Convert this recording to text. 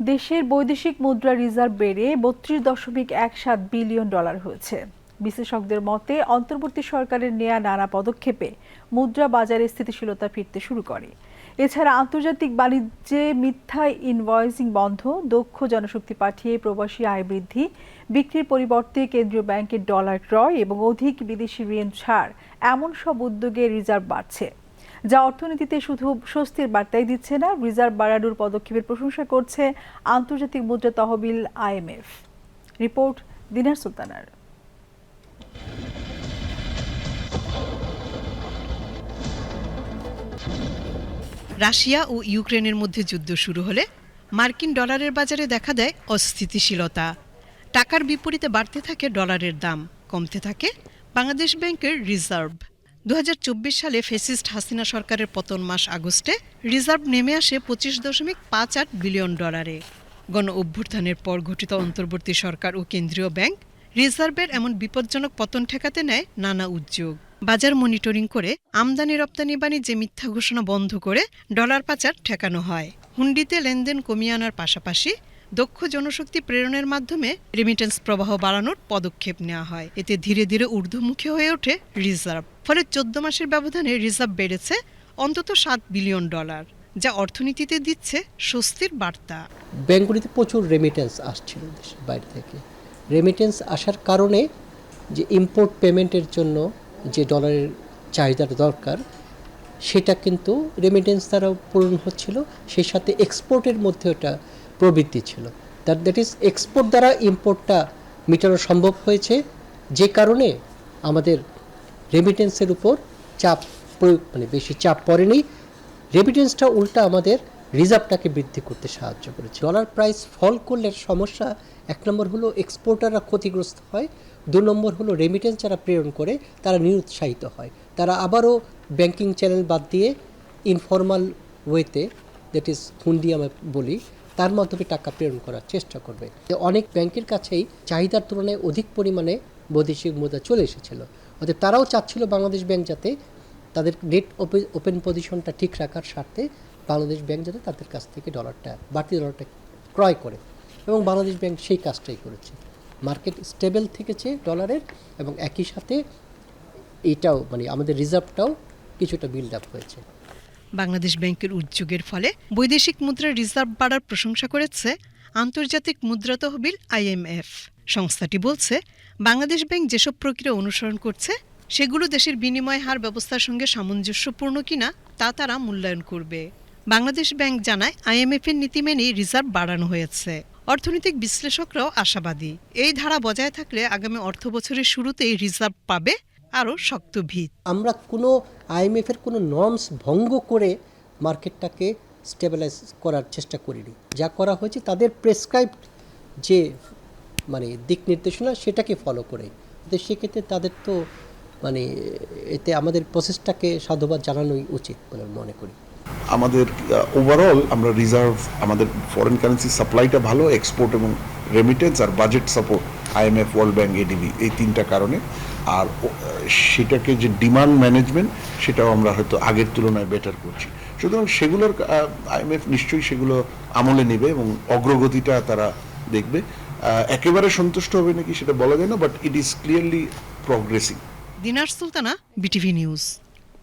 দেশের বৈদেশিক মুদ্রা রিজার্ভ বেড়ে বত্রিশ দশমিক এক সাত বিলিয়ন ডলার হয়েছে। বিশেষজ্ঞদের মতে, অন্তর্বর্তী সরকারের নেয়া নানা পদক্ষেপে মুদ্রা বাজারে স্থিতিশীলতা ফিরতে শুরু করে। এছাড়া আন্তর্জাতিক বাণিজ্যে মিথ্যা ইনভয়েসিং বন্ধ, দক্ষ জনশক্তি পাঠিয়ে প্রবাসী আয় বৃদ্ধি, বিক্রির পরিবর্তে কেন্দ্রীয় ব্যাংকের ডলার ক্রয় এবং অধিক বিদেশি ঋণ ছাড়, এমন সব উদ্যোগে রিজার্ভ বাড়ছে। যা অর্থনীতিতে শুধু স্বস্তির বার্তাই দিচ্ছে না, রিজার্ভ বাড়ানোর পদক্ষেপের প্রশংসা করছে আন্তর্জাতিক মুদ্রা তহবিল আইএমএফ। রিপোর্ট দিনার সুলতানার। রাশিয়া ও ইউক্রেনের মধ্যে যুদ্ধ শুরু হলে মার্কিন ডলারের বাজারে দেখা দেয় অস্থিতিশীলতা। টাকার বিপরীতে বাড়তে থাকে ডলারের দাম, কমতে থাকে বাংলাদেশ ব্যাংকের রিজার্ভ। দু হাজার চব্বিশ সালে ফেসিস্ট হাসিনা সরকারের পতন মাস আগস্টে রিজার্ভ নেমে আসে পঁচিশ দশমিক পাঁচ আট বিলিয়ন ডলারে। গণ অভ্যুত্থানের পর গঠিত অন্তর্বর্তী সরকার ও কেন্দ্রীয় ব্যাংক রিজার্ভের এমন বিপজ্জনক পতন ঠেকাতে নেয় নানা উদ্যোগ। বাজার মনিটরিং করে আমদানি রপ্তানি বাণিজ্যে মিথ্যা ঘোষণা বন্ধ করে ডলার পাচার ঠেকানো হয়। হুন্ডিতে লেনদেন কমিয়ে আনার পাশাপাশি দক্ষ জনশক্তি প্রেরণের মাধ্যমে রেমিটেন্স প্রবাহ বাড়ানোর পদক্ষেপ নেওয়া হয়। এতে ধীরে ধীরে ঊর্ধ্বমুখী হয়ে ওঠে রিজার্ভ। ফলে চোদ্দ মাসের ব্যবধানে রিজার্ভ বেড়েছে অন্তত সাত বিলিয়ন ডলার, যা অর্থনীতিতে দিচ্ছে স্বস্তির বার্তা। ব্যাঙ্কগুলিতে প্রচুর রেমিটেন্স আসছিল দেশের বাইরে থেকে। রেমিটেন্স আসার কারণে যে ইম্পোর্ট পেমেন্টের জন্য যে ডলারের চাহিদার দরকার, সেটা কিন্তু রেমিটেন্স দ্বারা পূরণ হচ্ছিল, সেই সাথে এক্সপোর্টের মধ্যে ওটা প্রবৃত্তি ছিল। দ্যাট দ্যাট ইজ এক্সপোর্ট দ্বারা ইম্পোর্টটা মেটানো সম্ভব হয়েছে, যে কারণে আমাদের রেমিটেন্সের উপর চাপ প্রয়োগ মানে বেশি চাপ পড়েনি। রেমিটেন্সটা উল্টা আমাদের রিজার্ভটাকে বৃদ্ধি করতে সাহায্য করেছে। ডলার প্রাইস ফল করলে সমস্যা এক নম্বর হলো এক্সপোর্টাররা ক্ষতিগ্রস্ত হয়। দু নম্বর হলো রেমিটেন্স যারা প্রেরণ করে, তারা নিরুৎসাহিত হয়। তারা আবারও ব্যাংকিং চ্যানেল বাদ দিয়ে ইনফর্মাল ওয়েতে দ্যাট ইজ হুন্ডি আমরা বলি, তার মাধ্যমে টাকা প্রেরণ করার চেষ্টা করবে। অনেক ব্যাংকের কাছেই চাহিদার তুলনায় অধিক পরিমাণে বৈদেশিক মুদ্রা চলে এসেছিল। অতএব তারাও চাচ্ছিল বাংলাদেশ ব্যাংক যাতে তাদের নেট ওপেন পজিশনটা ঠিক রাখার স্বার্থে বাংলাদেশ ব্যাংক যাতে তাদের কাছ থেকে ডলারটা বাড়তি ডলারটা ক্রয় করে। এবং বাংলাদেশ ব্যাংক সেই কাজটাই করেছে। মার্কেট স্টেবল থেকেছে ডলারের এবং একই সাথে এটাও মানে আমাদের রিজার্ভটাও কিছুটা বিল্ড আপ হয়েছে। বাংলাদেশ ব্যাংকের উদ্যোগের ফলে বৈদেশিক মুদ্রার রিজার্ভ বাড়ার প্রশংসা করেছে আন্তর্জাতিক মুদ্রা তহবিল আইএমএফ। সংস্থাটি বলছে, বাংলাদেশ ব্যাংক যেসব প্রক্রিয়া অনুসরণ করছে, সেগুলো দেশের বিনিময় হার ব্যবস্থার সঙ্গে সামঞ্জস্যপূর্ণ কিনা তা তারা মূল্যায়ন করবে। বাংলাদেশ ব্যাংক জানায় আইএমএফ এর নীতি মেনেই রিজার্ভ বাড়ানো হয়েছে। অর্থনৈতিক বিশ্লেষকরাও আশাবাদী। এই ধারা বজায় থাকলে আগামী অর্থ বছরের শুরুতেই রিজার্ভ পাবে আরও শক্ত ভিত। আমরা কোনো আইএমএফের কোনো নর্মস ভঙ্গ করে মার্কেটটাকে স্টেবিলাইজ করার চেষ্টা করিনি। যা করা হয়েছে তাদের প্রেসক্রাইব যে মানে দিক নির্দেশনা সেটাকে ফলো করে। তো সেক্ষেত্রে তাদের তো মানে এতে আমাদের প্রসেসটাকে সাধুবাদ জানানোই উচিত বলে মনে করি। আমাদের ওভারঅল আমরা রিজার্ভ আমাদের ফরেন কারেন্সি সাপ্লাইটা ভালো এক্সপোর্ট এবং রেমিটেন্স আর budget support IMF world bank ADB এই তিনটা কারণে। আর সেটাকে যে ডিমান্ড ম্যানেজমেন্ট সেটাও আমরা হয়তো আগের তুলনায় বেটার করছি। সুতরাং সেগুলোর আইএমএফ নিশ্চয়ই সেগুলো আমলে নেবে এবং অগ্রগতিটা তারা দেখবে। একেবারে সন্তুষ্ট হবে নাকি সেটা বলা যায় না but it is clearly progressing Dinar Sultana BTV news